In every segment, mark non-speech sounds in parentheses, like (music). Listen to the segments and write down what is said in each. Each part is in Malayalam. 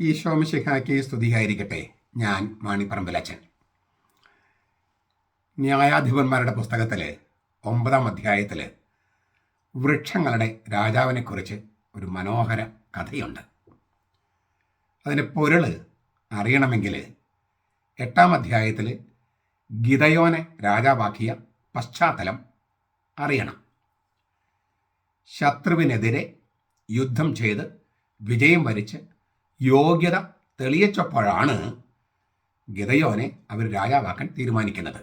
ഈശോമിശിഹാക്കി സ്തുതിയായിരിക്കട്ടെ. ഞാൻ മാണിപ്പറമ്പിലച്ചൻ ന്യായാധിപന്മാരുടെ പുസ്തകത്തിൽ ഒമ്പതാം അധ്യായത്തിൽ വൃക്ഷങ്ങളുടെ രാജാവിനെക്കുറിച്ച് ഒരു മനോഹര കഥയുണ്ട്. അതിന്റെ പൊരുൾ അറിയണമെങ്കിൽ എട്ടാം അധ്യായത്തിൽ ഗിതയോനെ രാജാവാക്കിയ പശ്ചാത്തലം അറിയണം. ശത്രുവിനെതിരെ യുദ്ധം ചെയ്ത് വിജയം വരിച്ച് യോഗ്യത തെളിയിച്ചപ്പോഴാണ് ഗിതയോനെ അവർ രാജാവാക്കാൻ തീരുമാനിക്കുന്നത്.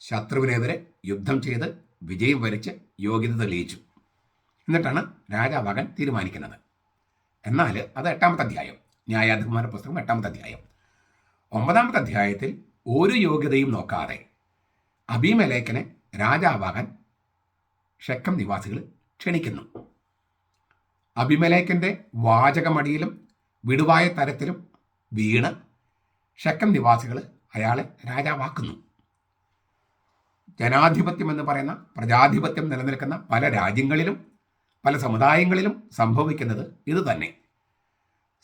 ശത്രുവിനെതിരെ യുദ്ധം ചെയ്ത് വിജയം വരിച്ച് യോഗ്യത തെളിയിച്ചു. എന്നിട്ടാണ് രാജാവാകാൻ തീരുമാനിക്കുന്നത്. എന്നാൽ അത് എട്ടാമത്തെ അധ്യായം. ന്യായാധിപന്മാരുടെ പുസ്തകം എട്ടാമത്തെ അധ്യായം. ഒമ്പതാമത്തെ അധ്യായത്തിൽ ഒരു യോഗ്യതയും നോക്കാതെ അഭിമലേഖനെ രാജാവാകാൻ ഷെക്കം നിവാസികൾ ക്ഷണിക്കുന്നു. അഭിമലേഖന്റെ വാചകമടിയിലും വിടുവായ തരത്തിലും വീണ് ഷക്കം നിവാസികൾ അയാളെ രാജാവാക്കുന്നു. ജനാധിപത്യം എന്ന് പറയുന്ന പ്രജാധിപത്യം നിലനിൽക്കുന്ന പല രാജ്യങ്ങളിലും പല സമുദായങ്ങളിലും സംഭവിക്കുന്നത് ഇതുതന്നെ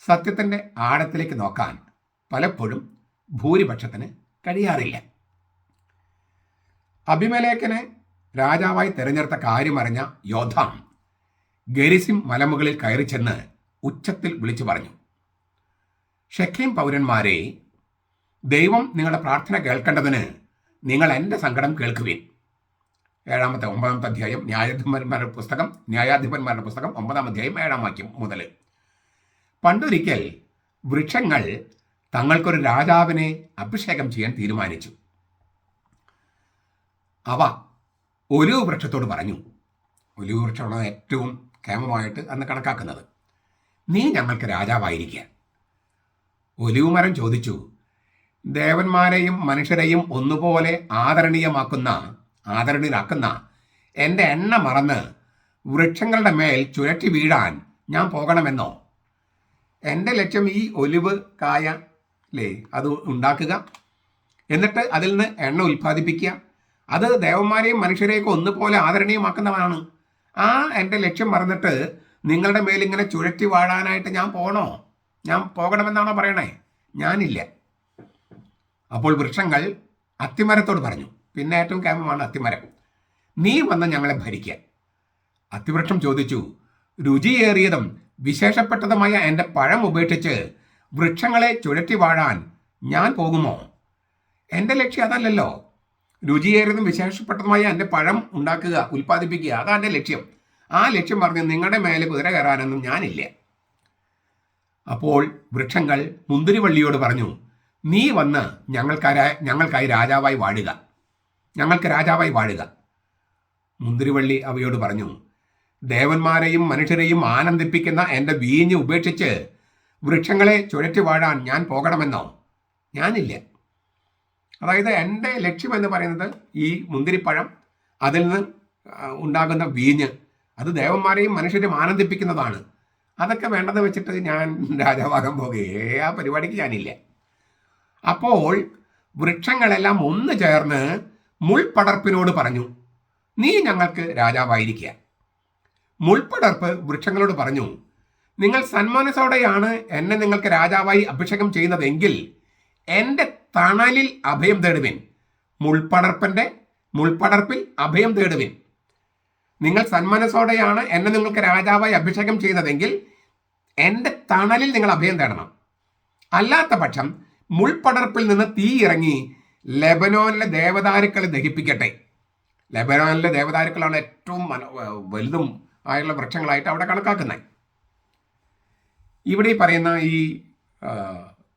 സത്യത്തിന്റെ ആഴത്തിലേക്ക് നോക്കാൻ പലപ്പോഴും ഭൂരിപക്ഷത്തിന് കഴിയാറില്ല. അഭിമലേഖനെ രാജാവായി തിരഞ്ഞെടുത്ത കാര്യമറിഞ്ഞ യോധാം ഗരിസിം മലമുകളിൽ കയറി ചെന്ന് ഉച്ചത്തിൽ വിളിച്ചു പറഞ്ഞു. ഷെഖീം പൗരന്മാരെ ദൈവം നിങ്ങളുടെ പ്രാർത്ഥന കേൾക്കേണ്ടതിന് നിങ്ങൾ എന്റെ സങ്കടം കേൾക്കുവിൻ. ഏഴാമത്തെ ഒമ്പതാമത്തെ അധ്യായം ന്യായാധിപന്മാരുടെ പുസ്തകം ന്യായാധിപന്മാരുടെ പുസ്തകം ഒമ്പതാം അധ്യായം ഏഴാം വാക്യം മുതൽ. പണ്ടൊരിക്കൽ വൃക്ഷങ്ങൾ തങ്ങൾക്കൊരു രാജാവിനെ അഭിഷേകം ചെയ്യാൻ തീരുമാനിച്ചു. അവ ഒരു വൃക്ഷത്തോട് പറഞ്ഞു. ഒലിവ് വൃക്ഷമാണ് ഏറ്റവും ക്ഷേമമായിട്ട് അന്ന് കണക്കാക്കുന്നത്. നീ ഞങ്ങൾക്ക് രാജാവായിരിക്കുക. ഒലിവ് മരം ചോദിച്ചു. ദേവന്മാരെയും മനുഷ്യരെയും ഒന്നുപോലെ ആദരണീയമാക്കുന്ന ആദരണീയരാക്കുന്ന എന്റെ എണ്ണ മറന്ന് വൃക്ഷങ്ങളുടെ മേൽ ചുഴറ്റി വീഴാൻ ഞാൻ പോകണമെന്നോ? എന്റെ ലക്ഷ്യം ഈ ഒലിവ് കായ അല്ലേ അത് ഉണ്ടാക്കുക. എന്നിട്ട് അതിൽ നിന്ന് എണ്ണ ഉൽപ്പാദിപ്പിക്കുക. അത് ദേവന്മാരെയും മനുഷ്യരെയൊക്കെ ഒന്നുപോലെ ആദരണീയമാക്കുന്നതാണ് ആ എന്റെ ലക്ഷ്യം മറന്നിട്ട് നിങ്ങളുടെ മേലിങ്ങനെ ചുഴറ്റി വാഴാനായിട്ട് ഞാൻ പോകണോ ഞാൻ പോകണമെന്നാണോ പറയണേ? ഞാനില്ല. അപ്പോൾ വൃക്ഷങ്ങൾ അത്തിമരത്തോട് പറഞ്ഞു. പിന്നെ ഏറ്റവും കേമമാണ് അത്തിമരം. നീ വന്ന് ഞങ്ങളെ ഭരിക്കാൻ അത്തിവൃക്ഷം ചോദിച്ചു രുചിയേറിയതും വിശേഷപ്പെട്ടതുമായ എന്റെ പഴം ഉപേക്ഷിച്ച് വൃക്ഷങ്ങളെ ചുഴറ്റി വാഴാൻ ഞാൻ പോകുമോ? എന്റെ ലക്ഷ്യം അതല്ലല്ലോ. രുചിയേറിയതും വിശേഷപ്പെട്ടതുമായ എന്റെ പഴം ഉണ്ടാക്കുക ഉൽപ്പാദിപ്പിക്കുക അതാണ് എന്റെ ലക്ഷ്യം. ആ ലക്ഷ്യം പറഞ്ഞ് നിങ്ങളുടെ മേലെ കുതിര കയറാനൊന്നും ഞാനില്ല. അപ്പോൾ വൃക്ഷങ്ങൾ മുന്തിരിവള്ളിയോട് പറഞ്ഞു നീ വന്ന് ഞങ്ങൾക്കാര ഞങ്ങൾക്കായി രാജാവായി വാഴുക. ഞങ്ങൾക്ക് രാജാവായി വാഴുക. മുന്തിരിവള്ളി അവയോട് പറഞ്ഞു ദേവന്മാരെയും മനുഷ്യരെയും ആനന്ദിപ്പിക്കുന്ന എന്റെ വീഞ്ഞ് ഉപേക്ഷിച്ച് വൃക്ഷങ്ങളെ ചുഴറ്റി വാഴാൻ ഞാൻ പോകണമെന്നോ? ഞാനില്ല. അതായത് എന്റെ ലക്ഷ്യം എന്ന് പറയുന്നത് ഈ മുന്തിരിപ്പഴം അതിൽ നിന്ന് ഉണ്ടാകുന്ന വീഞ്ഞ് അത് ദേവന്മാരെയും മനുഷ്യരെയും ആനന്ദിപ്പിക്കുന്നതാണ്. അതൊക്കെ വേണ്ടത് വെച്ചിട്ട് ഞാൻ (laughs) രാജാവാകാൻ പോകുകയെ. ആ പരിപാടിക്ക് ഞാനില്ല. അപ്പോൾ വൃക്ഷങ്ങളെല്ലാം ഒന്ന് ചേർന്ന് മുൾപടർപ്പിനോട് പറഞ്ഞു നീ ഞങ്ങൾക്ക് രാജാവായിരിക്കുക മുൾപടർപ്പ് വൃക്ഷങ്ങളോട് പറഞ്ഞു നിങ്ങൾ സന്മാനസോടെയാണ് എന്നെ നിങ്ങൾക്ക് രാജാവായി അഭിഷേകം ചെയ്യുന്നതെങ്കിൽ എന്റെ തണലിൽ അഭയം തേടുവിൻ. മുൾപടർപ്പന്റെ മുൾപടർപ്പിൽ അഭയം തേടുവിൻ. നിങ്ങൾ സന്മനസ്സോടെയാണ് എന്നെ നിങ്ങൾക്ക് രാജാവായി അഭിഷേകം ചെയ്തതെങ്കിൽ എന്റെ തണലിൽ നിങ്ങൾ അഭയം തേടണം. അല്ലാത്ത പക്ഷം മുൾപടർപ്പിൽ നിന്ന് തീ ഇറങ്ങി ലെബനോനിലെ ദേവദാരുക്കളെ ദഹിപ്പിക്കട്ടെ. ലെബനോനിലെ ദേവതാരുക്കളാണ് ഏറ്റവും മനോ വലുതും ആയുള്ള വൃക്ഷങ്ങളായിട്ട് അവിടെ കണക്കാക്കുന്നത്. ഇവിടെ പറയുന്ന ഈ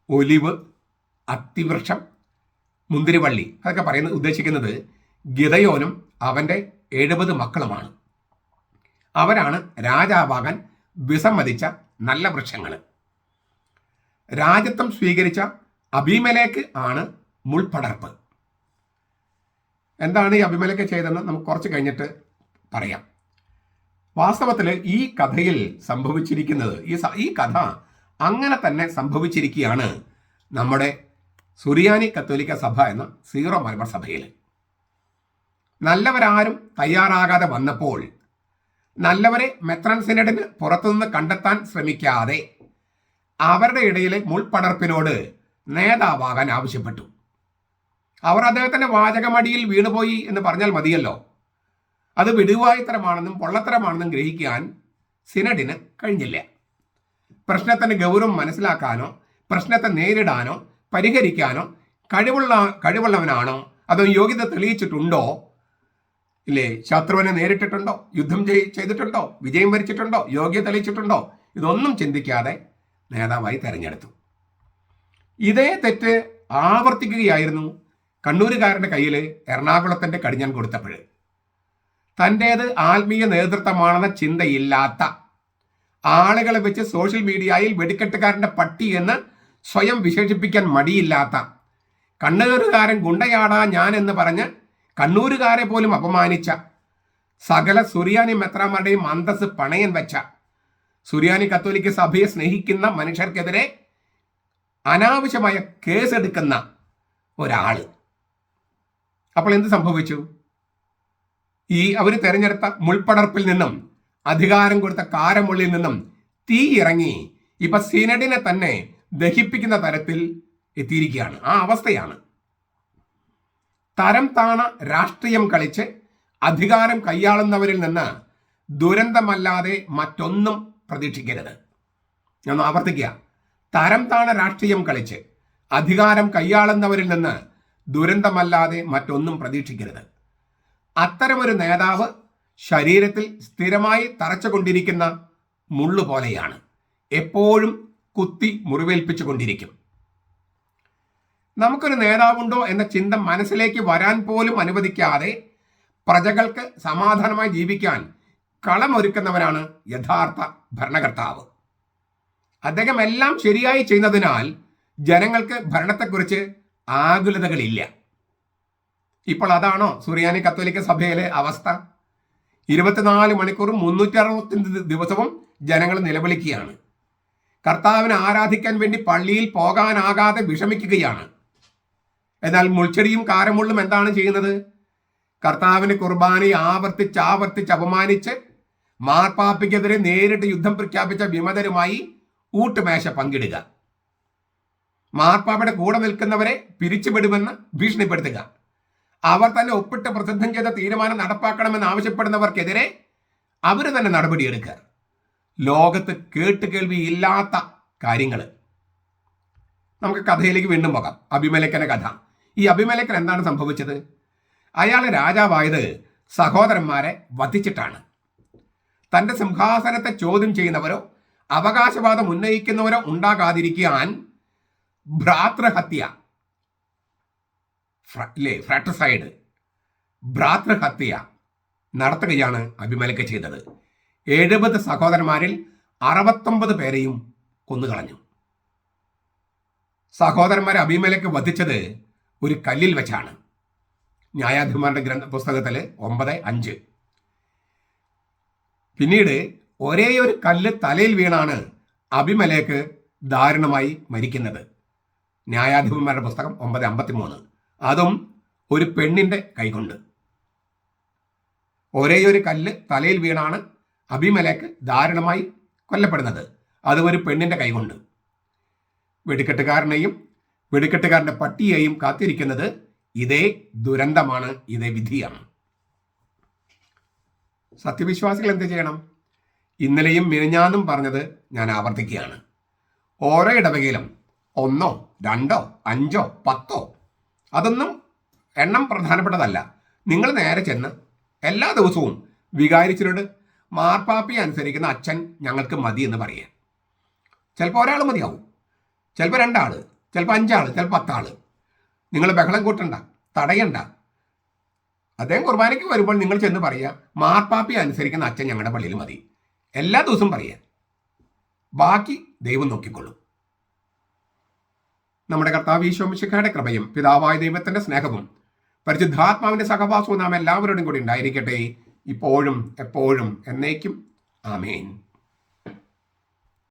ഒലിവ് അത്തിവൃക്ഷം മുന്തിരിവള്ളി അതൊക്കെ പറയുന്നത് ഉദ്ദേശിക്കുന്നത് ഗിതയോനും അവന്റെ എഴുപത് മക്കളുമാണ്. അവരാണ് രാജാവാകാൻ വിസമ്മതിച്ച നല്ല വൃക്ഷങ്ങൾ രാജ്യത്വം സ്വീകരിച്ച അഭിമലേക്ക് ആണ് മുൾപടർപ്പ്. എന്താണ് ഈ അഭിമലേക്ക് ചെയ്തതെന്ന് നമുക്ക് കുറച്ച് കഴിഞ്ഞിട്ട് പറയാം. വാസ്തവത്തിൽ ഈ കഥയിൽ സംഭവിച്ചിരിക്കുന്നത് ഈ ഈ കഥ അങ്ങനെ തന്നെ സംഭവിച്ചിരിക്കുകയാണ് നമ്മുടെ സുറിയാനി കത്തോലിക്ക സഭ എന്ന സീറോ മലബാർ സഭയിൽ നല്ലവരാരും തയ്യാറാകാതെ വന്നപ്പോൾ നല്ലവരെ മെത്രൻ സിനഡിന് പുറത്തുനിന്ന് കണ്ടെത്താൻ ശ്രമിക്കാതെ അവരുടെ ഇടയിലെ മുൾപടർപ്പിനോട് നേതാവാകാൻ ആവശ്യപ്പെട്ടു. അവർ അദ്ദേഹത്തിന്റെ വാചകമടിയിൽ വീണുപോയി എന്ന് പറഞ്ഞാൽ മതിയല്ലോ. അത് വിടുവായുത്തരമാണെന്നും പൊള്ളത്തരമാണെന്നും ഗ്രഹിക്കാൻ സിനഡിന് കഴിഞ്ഞില്ല. പ്രശ്നത്തിന്റെ ഗൗരവം മനസ്സിലാക്കാനോ പ്രശ്നത്തെ നേരിടാനോ പരിഹരിക്കാനോ കഴിവുള്ള കഴിവുള്ളവനാണോ അതോ യോഗ്യത തെളിയിച്ചിട്ടുണ്ടോ ഇല്ലേ? ശത്രുവിനെ നേരിട്ടിട്ടുണ്ടോ? യുദ്ധം ചെയ്തിട്ടുണ്ടോ? വിജയം വരിച്ചിട്ടുണ്ടോ? യോഗ്യത തെളിയിച്ചിട്ടുണ്ടോ? ഇതൊന്നും ചിന്തിക്കാതെ നേതാവായി തെരഞ്ഞെടുത്തു. ഇതേ തെറ്റ് ആവർത്തിക്കുകയായിരുന്നു കണ്ണൂരുകാരന്റെ കയ്യിൽ എറണാകുളത്തിന്റെ കടിഞ്ഞാൻ കൊടുത്തപ്പോൾ തന്റേത് ആത്മീയ നേതൃത്വമാണെന്ന ചിന്തയില്ലാത്ത ആളുകളെ വെച്ച് സോഷ്യൽ മീഡിയയിൽ വെടിക്കെട്ടുകാരന്റെ പട്ടി എന്ന് സ്വയം വിശേഷിപ്പിക്കാൻ മടിയില്ലാത്ത കണ്ണൂരുകാരൻ ഗുണ്ടയാടാ ഞാൻ എന്ന് പറഞ്ഞ് കണ്ണൂരുകാരെ പോലും അപമാനിച്ച സകല സുറിയാനി മെത്രാമാരുടെയും അന്തസ് പണയൻ വെച്ച സുറിയാനി കത്തോലിക്ക സഭയെ സ്നേഹിക്കുന്ന മനുഷ്യർക്കെതിരെ അനാവശ്യമായ കേസെടുക്കുന്ന ഒരാൾ അപ്പോൾ എന്ത് സംഭവിച്ചു? ഈ അവർ തെരഞ്ഞെടുത്ത മുൾപ്പടർപ്പിൽ നിന്നും അധികാരം കൊടുത്ത കാരമുള്ളിൽ നിന്നും തീ ഇറങ്ങി ഇപ്പൊ സിനഡിനെ തന്നെ ദഹിപ്പിക്കുന്ന തരത്തിൽ എത്തിയിരിക്കുകയാണ്. ആ അവസ്ഥയാണ്. തരം താണ രാഷ്ട്രീയം കളിച്ച് അധികാരം കൈയാളുന്നവരിൽ നിന്ന് ദുരന്തമല്ലാതെ മറ്റൊന്നും പ്രതീക്ഷിക്കരുത്. ഞാൻ ആവർത്തിക്കുക. തരം താണ രാഷ്ട്രീയം കളിച്ച് അധികാരം കൈയാളുന്നവരിൽ നിന്ന് ദുരന്തമല്ലാതെ മറ്റൊന്നും പ്രതീക്ഷിക്കരുത്. അത്തരമൊരു നേതാവ് ശരീരത്തിൽ സ്ഥിരമായി തറച്ചുകൊണ്ടിരിക്കുന്ന മുള്ളു പോലെയാണ്. എപ്പോഴും കുത്തി മുറിവേൽപ്പിച്ചു കൊണ്ടിരിക്കും നമുക്കൊരു നേതാവുണ്ടോ എന്ന ചിന്ത മനസ്സിലേക്ക് വരാൻ പോലും അനുവദിക്കാതെ പ്രജകൾക്ക് സമാധാനമായി ജീവിക്കാൻ കളമൊരുക്കുന്നവനാണ് യഥാർത്ഥ ഭരണകർത്താവ്. അദ്ദേഹം എല്ലാം ശരിയായി ചെയ്യുന്നതിനാൽ ജനങ്ങൾക്ക് ഭരണത്തെക്കുറിച്ച് ആകുലതകളില്ല. ഇപ്പോൾ അതാണോ സുറിയാനി കത്തോലിക്ക സഭയിലെ അവസ്ഥ? ഇരുപത്തിനാല് മണിക്കൂറും മുന്നൂറ്റി അറുപത്തി ദിവസവും ജനങ്ങൾ നിലവിളിക്കുകയാണ്. കർത്താവിനെ ആരാധിക്കാൻ വേണ്ടി പള്ളിയിൽ പോകാനാകാതെ വിഷമിക്കുകയാണ്. എന്നാൽ മുൾച്ചെടിയും കാരമുള്ളും എന്താണ് ചെയ്യുന്നത്? കർത്താവിന് കുർബാനി ആവർത്തിച്ച് ആവർത്തിച്ച് അപമാനിച്ച് മാർപ്പാപ്പയ്ക്കെതിരെ നേരിട്ട് യുദ്ധം പ്രഖ്യാപിച്ച വിമതരുമായി ഊട്ടുമേശ പങ്കിടുക. മാർപ്പാപ്പയുടെ കൂടെ നിൽക്കുന്നവരെ പിരിച്ചുവിടുമെന്ന് ഭീഷണിപ്പെടുത്തുക. അവർ തന്നെ ഒപ്പിട്ട് പ്രസിദ്ധം ചെയ്ത തീരുമാനം നടപ്പാക്കണമെന്ന് ആവശ്യപ്പെടുന്നവർക്കെതിരെ അവർ തന്നെ നടപടിയെടുക്കുക. ലോകത്ത് കേട്ടുകേൾവി ഇല്ലാത്ത കാര്യങ്ങൾ നമുക്ക് കഥയിലേക്ക് വീണ്ടും പോകാം. അഭിമലക്കന കഥ. ഈ അഭിമലക്കൻ എന്താണ് സംഭവിച്ചത്? അയാൾ രാജാവായത് സഹോദരന്മാരെ വധിച്ചിട്ടാണ്. തന്റെ സിംഹാസനത്തെ ചോദ്യം ചെയ്യുന്നവരോ അവകാശവാദം ഉന്നയിക്കുന്നവരോ ഉണ്ടാകാതിരിക്കാൻ ഭ്രാതൃഹത്യ ഇല്ലേ ഭ്രാതൃഹത്യ നടത്തുകയാണ് അഭിമലക്ക് ചെയ്തത്. എഴുപത് സഹോദരന്മാരിൽ അറുപത്തൊമ്പത് പേരെയും കൊന്നുകളഞ്ഞു. സഹോദരന്മാരെ അഭിമലക്ക് വധിച്ചത് ഒരു കല്ലിൽ വെച്ചാണ്. ന്യായാധിപന്മാരുടെ ഗ്രന്ഥ പുസ്തകത്തിൽ ഒമ്പത് അഞ്ച്. പിന്നീട് ഒരേ ഒരു കല്ല് തലയിൽ വീണാണ് അഭിമലേക്ക് ദാരുണമായി മരിക്കുന്നത്. ന്യായാധിപന്മാരുടെ പുസ്തകം ഒമ്പത് അമ്പത്തി മൂന്ന് അതും ഒരു പെണ്ണിന്റെ കൈകൊണ്ട്. ഒരേ ഒരു കല്ല് തലയിൽ വീണാണ് അഭിമലേക്ക് ദാരുണമായി കൊല്ലപ്പെടുന്നത്. അതും ഒരു പെണ്ണിന്റെ കൈകൊണ്ട്. വെടിക്കെട്ടുകാരനെയും വെടിക്കെട്ടുകാരന്റെ പട്ടിയെയും കാത്തിരിക്കുന്നത് ഇതേ ദുരന്തമാണ് ഇതേ വിധിയാണ്. സത്യവിശ്വാസികൾ എന്ത് ചെയ്യണം? ഇന്നലെയും മിനിഞ്ഞാന്നും പറഞ്ഞത് ഞാൻ ആവർത്തിക്കുകയാണ്. ഓരോ ഇടവകയിലും ഒന്നോ രണ്ടോ അഞ്ചോ പത്തോ അതൊന്നും എണ്ണം പ്രധാനപ്പെട്ടതല്ല. നിങ്ങൾ നേരെ ചെന്ന് എല്ലാ ദിവസവും വികാരിച്ചിനോട് മാർപ്പാപ്പി അനുസരിക്കുന്ന അച്ഛൻ ഞങ്ങൾക്ക് മതി എന്ന് പറയുക ചിലപ്പോൾ ഒരാൾ മതിയാവും. ചിലപ്പോൾ രണ്ടാൾ ചിലപ്പോൾ അഞ്ചാൾ ചിലപ്പോൾ പത്താൾ നിങ്ങൾ ബഹളം കൂട്ടണ്ട തടയണ്ട. അദ്ദേഹം കുർബാനയ്ക്ക് വരുമ്പോൾ നിങ്ങൾ ചെന്ന് പറയുക മാർപ്പാപ്പി അനുസരിക്കുന്ന അച്ഛൻ ഞങ്ങളുടെ പള്ളിയിൽ മതി. എല്ലാ ദിവസവും പറയുക ബാക്കി ദൈവം നോക്കിക്കൊള്ളും. നമ്മുടെ കർത്താവ് ഈശോമിശിഖയുടെ കൃപയും പിതാവായ ദൈവത്തിന്റെ സ്നേഹവും പരിശുദ്ധാത്മാവിന്റെ സഹവാസവും നാം എല്ലാവരോടും കൂടി ഉണ്ടായിരിക്കട്ടെ. ഇപ്പോഴും എപ്പോഴും എന്നേക്കും. ആമേൻ.